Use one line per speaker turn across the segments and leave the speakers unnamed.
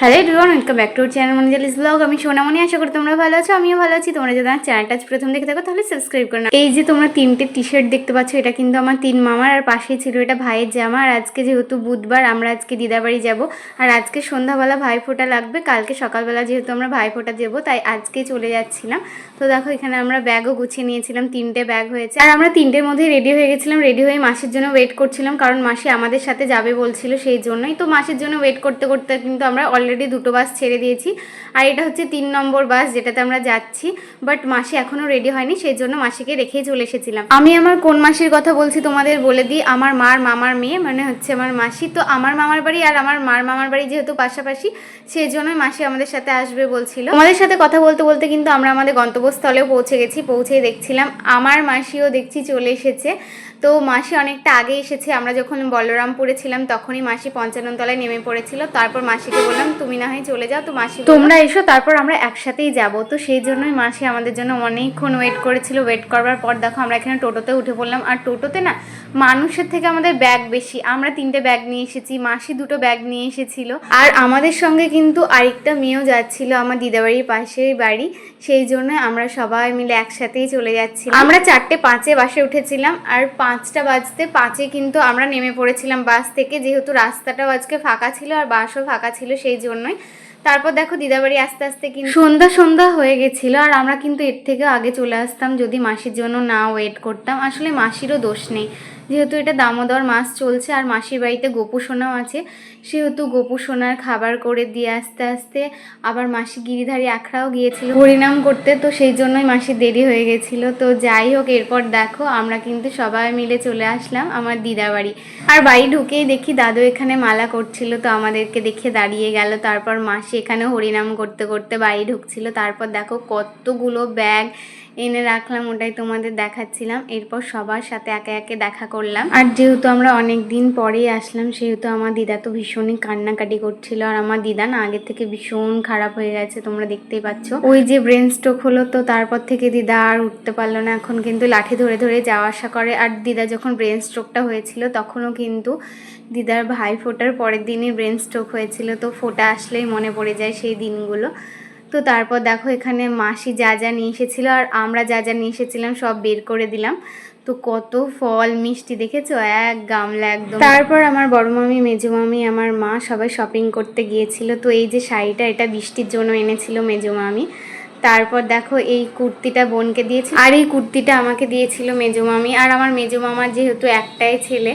Hello everyone welcome back to channel মনিজালিস blog আমি সোনামণি, আশা করি তোমরা ভালো আছো, আমিও ভালো আছি। তোমরা যদি আমার চ্যানেলটা প্রথম দেখে থাকো, তাহলে সাবস্ক্রাইব করো এই যে তোমরা তিনটে টি শার্ট দেখতে পাচ্ছ, এটা কিন্তু আমার তিন মামার, আর পাশেই ছিল এটা ভাইয়ের জামা। আর আজকে যেহেতু বুধবার, আমরা আজকে দিদাবাড়ি যাব। আর আজকে সন্ধ্যাবেলা ভাই ফোঁটা লাগবে, কালকে সকালবেলা যেহেতু আমরা ভাই ফোঁটা দেবো, তাই আজকে চলে যাচ্ছিলাম। তো দেখো, এখানে আমরা ব্যাগও গুছিয়ে নিয়েছিলাম, তিনটে ব্যাগ হয়েছে। আর আমরা তিনটের মধ্যে রেডি হয়ে গেছিলাম রেডি হয়ে মাসের জন্য ওয়েট করছিলাম, কারণ মাসি আমাদের সাথে যাবে বলছিল, সেই জন্যই। তো মাসের জন্য ওয়েট করতে করতে কিন্তু আমরা অলরেডি দুটো বাস ছেড়ে দিয়েছি। আর এটা হচ্ছে তিন নম্বর বাস যেটাতে আমরা যাচ্ছি। বাট মাসি এখনও রেডি হয়নি সেই জন্য মাসিকে রেখেই চলে এসেছিলাম। আমি আমার কোন মাসির কথা বলছি তোমাদের বলে দিই, আমার মার মামার মেয়ে মানে হচ্ছে আমার মাসি। তো আমার মামার বাড়ি আর আমার মার মামার বাড়ি যেহেতু পাশাপাশি সেই জন্যই মাসি আমাদের সাথে আসবে বলছিল। আমাদের সাথে কথা বলতে বলতে কিন্তু আমরা আমাদের গন্তব্যস্থলেও পৌঁছে গেছি, পৌঁছেই দেখছিলাম। আমার মাসিও দেখছি চলে এসেছে। তো মাসি অনেকটা আগে এসেছে, আমরা যখন বলরামপুরে ছিলাম তখনই মাসি পঞ্চানন তলায় নেমে পড়েছিল। তারপর মাসিকে বললাম তুমি না হয় চলে যাও, তো মাসি তোমরা এসো, তারপর আমরা একসাথেই যাব। তো সেই জন্যই মাসি আমাদের জন্য অনেকক্ষণ ওয়েট করেছিল। ওয়েট করবার পর দেখো আমরা এখানে টোটোতে উঠে পড়লাম। আর টোটোতে না, মানুষের থেকে আমাদের ব্যাগ বেশি। আমরা তিনটে ব্যাগ নিয়ে এসেছি, মাসি দুটো ব্যাগ নিয়ে এসেছিল। আর আমাদের সঙ্গে কিন্তু আরেকটা মেয়েও যাচ্ছিল, আমার দিদাবাড়ির পাশেই বাড়ি। সেই জন্য আমরা সবাই মিলে একসাথেই চলে যাচ্ছি আমরা চারটে পাঁচে বাসে উঠেছিলাম। আর পাঁচটা বাজতে পাঁচে কিন্তু আমরা নেমে পড়েছিলাম বাস থেকে। যেহেতু রাস্তাটাও আজকে ফাঁকা ছিল আর বাসও ফাঁকা ছিল, সেই জন্যই। তারপর দেখো দিদাবাড়ি আস্তে আস্তে কিন্তু সন্ধ্যা সন্ধ্যা হয়ে গেছিল আর আমরা কিন্তু এর থেকে আগে চলে আসতাম যদি মাসির জন্য না ওয়েট করতাম। আসলে মাসিরও দোষ নেই। যেহেতু এটা দামোদর মাস চলছে আর মাসির বাড়িতে গোপু সোনাও আছে, সেহেতু গোপু সোনার খাবার করে দিয়ে আস্তে আস্তে আবার মাসি গিরিধারী আখড়াও গিয়েছিল হরিনাম করতে, তো সেই জন্যই মাসির দেরি হয়ে গেছিল। তো যাই হোক, এরপর দেখো আমরা কিন্তু সবাই মিলে চলে আসলাম আমার দিদা বাড়ি। আর বাড়ি ঢুকেই দেখি দাদু এখানে মালা করছিল, তো আমাদেরকে দেখে দাঁড়িয়ে গেল। তারপর মাসি এখানে হরিনাম করতে করতে বাড়ি ঢুকছিল। তারপর দেখো কতগুলো ব্যাগ এনে রাখলাম ওটাই তোমাদের দেখাচ্ছিলাম। এরপর সবার সাথে একে একে দেখা করলাম। আর যেহেতু আমরা অনেক দিন পরেই আসলাম সেহেতু আমার দিদা তো ভীষণই কান্নাকাটি করছিল। আর আমার দিদা না আগের থেকে ভীষণ খারাপ হয়ে গেছে তোমরা দেখতেই পাচ্ছ। ওই যে ব্রেন স্ট্রোক হলো তো তারপর থেকে দিদা আর উঠতে পারল না। এখন কিন্তু লাঠি ধরে ধরে যাওয়া আসা করে। আর দিদা যখন ব্রেন স্ট্রোকটা হয়েছিল তখনও কিন্তু দিদার ভাই ফোটার পরের দিনই ব্রেন স্ট্রোক হয়েছিল। তো ফোটা আসলেই মনে পড়ে যায় সেই দিনগুলো। তো তারপর দেখো এখানে মাসি যা যা নিয়ে এসেছিল আর আমরা যা যা নিয়ে এসেছিলাম সব বের করে দিলাম। তো কত ফল, মিষ্টি দেখেছ? এক গামলা একদম। তারপর আমার বড় মামি, মেজো মামি, আমার মা সবাই শপিং করতে গিয়েছিল। তো এই যে শাড়িটা, এটা বৃষ্টির জন্য এনেছিল মেজো মামি। তারপর দেখো এই কুর্তিটা বোনকে দিয়েছিল আর এই কুর্তিটা আমাকে দিয়েছিল মেজো মামি। আর আমার মেজো মামার যেহেতু একটাই ছেলে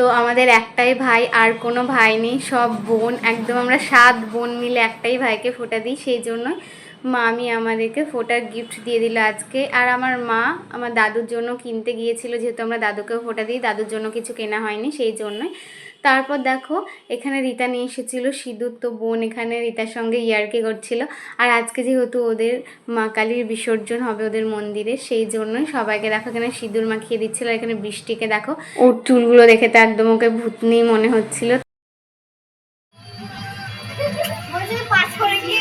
তো আমাদের একটাই ভাই, আর কোনো ভাই নেই, সব বোন, একদম আমরা সাত বোন মিলে একটাই ভাইকে ফোটা দিই, সেই জন্যই মামি আমাদেরকে ফোটার গিফট দিয়ে দিল আজকে। আর আমার মা আমার দাদুর জন্য কিনতে গিয়েছিল, যেহেতু আমরা দাদুকেও ফোটা দিই, দাদুর জন্য কিছু কেনা হয়নি, সেই জন্যই তারপর দেখো, এখানে রিতা নিয়ে এসেছিল, সিঁদুর তো বোন এখানে রীতার সঙ্গে ইয়ারকে করছিল। আর আজকে যেহেতু ওদের মা কালীর বিসর্জন হবে ওদের মন্দিরে, সেই জন্যই সবাইকে দেখো এখানে সিঁদুর মাখিয়ে দিচ্ছিল। আর এখানে বৃষ্টিকে দেখো, ওর চুলগুলো দেখে তো একদম ওকে ভূতনি মনে হচ্ছিল।
পাস করে গিয়ে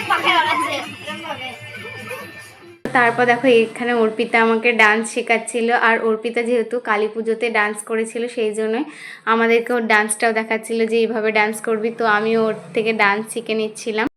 তারপর দেখো এখানে অর্পিতা আমাকে ডান্স শেখাচ্ছিল, আর অর্পিতা যেহেতু কালী পুজোতে ডান্স করেছিল সেই জন্যই আমাদেরকে ওর ডান্সটাও দেখাচ্ছিল যে এইভাবে ডান্স করবি, তো আমি ওর থেকে ডান্স শিখে নিচ্ছিলাম।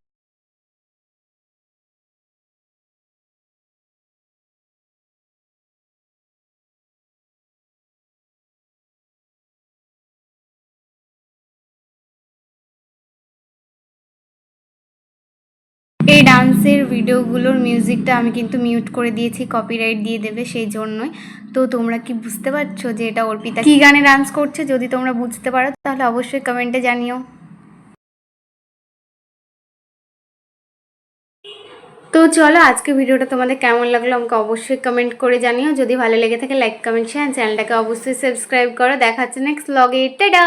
এই ডান্সের ভিডিওগুলোর মিউজিকটা আমি কিন্তু মিউট করে দিয়েছি কপিরাইট দিয়ে দেবে সেই জন্যই। তো তোমরা কি বুঝতে পারছ যে এটা অর্পিতা কি গানে ডান্স করছে? যদি তোমরা বুঝতে পারো, তাহলে অবশ্যই কমেন্টে জানিও। তো চলো আজকে ভিডিওটা তোমাদের কেমন লাগল আমাকে অবশ্যই কমেন্ট করে জানিও। যদি ভালো লেগে থাকে লাইক কমেন্ট শেয়ার চ্যানেলটাকে অবশ্যই সাবস্ক্রাইব করো। দেখাচ্ছে নেক্সট ব্লগে টাটা!